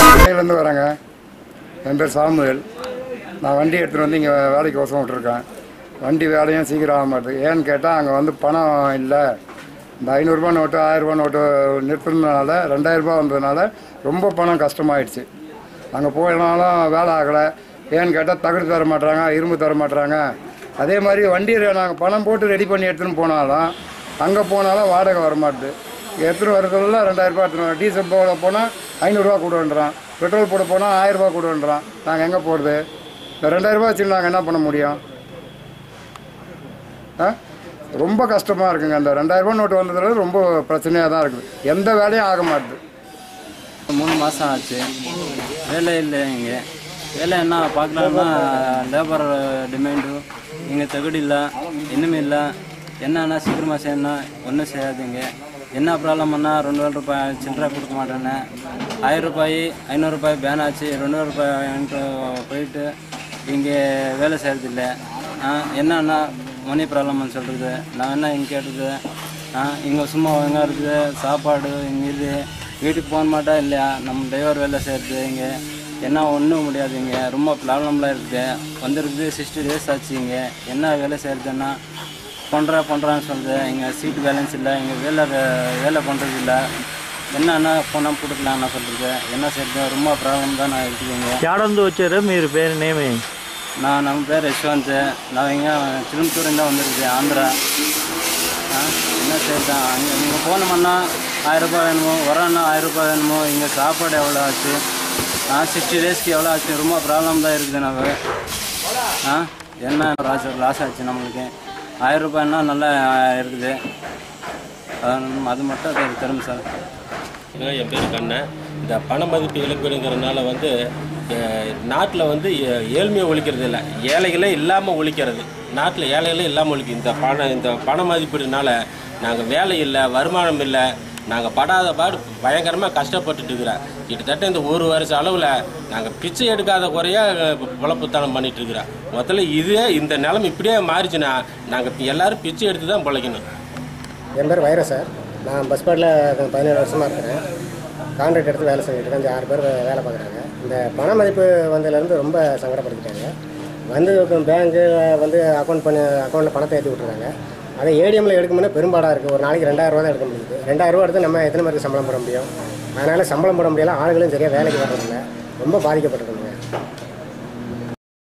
சென்னையிலேருந்து வரேங்க. என் பேர் சாமுவேல். நான் வண்டி எடுத்துகிட்டு வந்து இங்கே வேலைக்கு வசம் விட்டுருக்கேன். வண்டி வேலையும் சீக்கிரம் ஆக மாட்டேது. ஏன்னு கேட்டால் அங்கே வந்து பணம் இல்லை. இந்த ஐநூறுரூபா நோட்டு ஆயிரரூபா நோட்டு நிறுத்துனதுனால ரெண்டாயிரரூபா வந்ததுனால ரொம்ப பணம் கஷ்டமாயிடுச்சு. அங்கே போயினாலும் வேலை ஆகலை. ஏன்னு கேட்டால் தகடு தர மாட்டுறாங்க இரும்பு தர மாட்டுறாங்க அதே மாதிரி வண்டியை நாங்கள் பணம் போட்டு ரெடி பண்ணி எடுத்துன்னு போனாலும் அங்கே போனாலும் வாடகை வர மாட்டுது எடுத்துகிட்டு வரதுல ரெண்டாயிரரூபா எடுத்துன்னு டீசல் போட போனால் ஐநூறுரூவா கொடுன்றான் பெட்ரோல் போட போனால் ஆயிரரூபா கொடுன்றான் நாங்கள் எங்கே போகிறது இந்த ரெண்டாயிரரூபா வச்சு நாங்கள் என்ன பண்ண முடியும்? ஆ? ரொம்ப கஷ்டமாக இருக்குங்க. அந்த ரெண்டாயிரரூபா நோட்டு வந்ததுல ரொம்ப பிரச்சனையாக தான் இருக்குது. எந்த வேலையும் ஆக மாட்டுது. மூணு மாதம் ஆச்சு. வேலை இல்லை இங்கே. வேலை என்ன பார்க்கலாம்னா லேபர் டிமாண்டு இங்கே தகுடி இல்லை இன்னுமே இல்லை. என்னன்னா சீக்கிரமாக செய்யணும் ஒன்றும் செய்யாதுங்க. என்ன ப்ராப்ளம் பண்ணால் ரெண்டு வேலை ரூபாய் சில்லறை கொடுக்க மாட்டேன்னு. ஆயிரம் ரூபாய் ஐநூறுரூபாய் பேன் ஆச்சு. ரெண்டு வேலை ரூபாய் வாங்கிட்டு போயிட்டு இங்கே வேலை செய்கிறதில்ல என்னன்னா மணி ப்ராப்ளம்னு சொல்கிறது நான் என்ன இங்கே கேட்டது? இங்கே சும்மா எங்கே இருக்குது. சாப்பாடு இங்கே இது வீட்டுக்கு போக மாட்டா இல்லையா? நம்ம டிரைவர் வேலை செய்கிறது இங்கே. என்ன ஒன்றும் முடியாது இங்கே. ரொம்ப ப்ராப்ளம்லாம் இருக்குது வந்துருக்குது சிக்ஸ்டி டேஸ் ஆச்சு இங்கே. என்ன வேலை செய்கிறதுன்னா பண்ணுறேன் பண்ணுறான்னு சொல்லுது எங்கள் சீட் பேலன்ஸ் இல்லை எங்கள் வேலை வேலை பண்ணுறது இல்லை என்னன்னா போனால் கொடுக்கலாம்னா சொல்கிறது என்ன செய்யறது ரொம்ப ப்ராப்ளம் தான் நான் இருக்குதுங்க யாடந்து வச்சாரு? மீர் பேர் நேமு நான் நம்ம பேர் யஷ்வந்த். நான் எங்கே திரும்பத்தூர்லேருந்து வந்திருக்கேன் ஆந்திரா. ஆ என்ன செய்யறது அங்கே நீங்கள் போனோம்னா ஆயிரரூபா வேணுமோ வரோன்னா ஆயிரரூபா வேணுமோ இங்கே சாப்பாடு எவ்வளோ ஆச்சு? நான் சிக்ஸ்டி டேஸ்க்கு எவ்வளோ ஆச்சு? ரொம்ப ப்ராப்ளம் தான் இருக்குது நமக்கு. ஆ என்ன ராஜா லாஸ் ஆச்சு நம்மளுக்கு. ஆயிரம் ரூபாய்னா நல்லா இருக்குது. அதான் அது மட்டும் அது தரும் சார். என் பேர் கண்ணன் இந்த பண மதிப்பு இழப்பீடுங்கிறதுனால வந்து நாட்டில் வந்து ஏ- ஏழ்மையை ஒழிக்கிறது இல்லை. ஏழைகளே இல்லாமல் ஒழிக்கிறது. நாட்டில் ஏழைகளே இல்லாமல் ஒழிக்கும் இந்த பண இந்த பண மதிப்பீடுனால நாங்கள் வேலை இல்லை வருமானம் இல்லை நாங்கள் படாத பாடு பயங்கரமாக கஷ்டப்பட்டுட்டு இருக்கிறோம் கிட்டத்தட்ட இந்த ஒரு வருஷ அளவில் நாங்கள் பிச்சை எடுக்காத குறையாக பிழப்புத்தனம் பண்ணிட்டு இருக்கிறோம் முதல்ல இதே இந்த நிலம் இப்படியே மாறிச்சுன்னா நாங்கள் எல்லோரும் பிச்சை எடுத்து தான் பிழைக்கணும். என் பேர் வைரஸ் சார். நான் பஸ் பாட்டில் பதினேழு வருஷமாக இருக்கிறேன். கான்ட்ராக்ட் எடுத்து வேலை செஞ்சுட்டு இருக்கேன். அஞ்சு ஆறு பேர் வேலை பார்க்குறாங்க. இந்த பண மதிப்பு வந்ததுலேருந்து ரொம்ப சங்கடப்படுத்திட்டாங்க. வந்து பேங்க்கு வந்து அக்கௌண்ட் பண்ணி அக்கௌண்ட்டில் பணத்தை ஏற்றி விட்டுருக்காங்க. அதை ஏடிஎம்மில் எடுக்கும்போது பெரும்பாடாக இருக்குது ஒரு நாளைக்கு ரெண்டாயிரம் ரூபா தான் எடுக்க முடியுது. ரெண்டாயிரம் ரூபா எடுத்து நம்ம எத்தனை பேருக்கு சம்பளம் போட முடியும்? அதனால் சம்பளம் போட முடியல. ஆளுகளும் சரியாக வேலைக்கு வர்றதில்ல. ரொம்ப பாதிக்கப்பட்டிருக்கோம்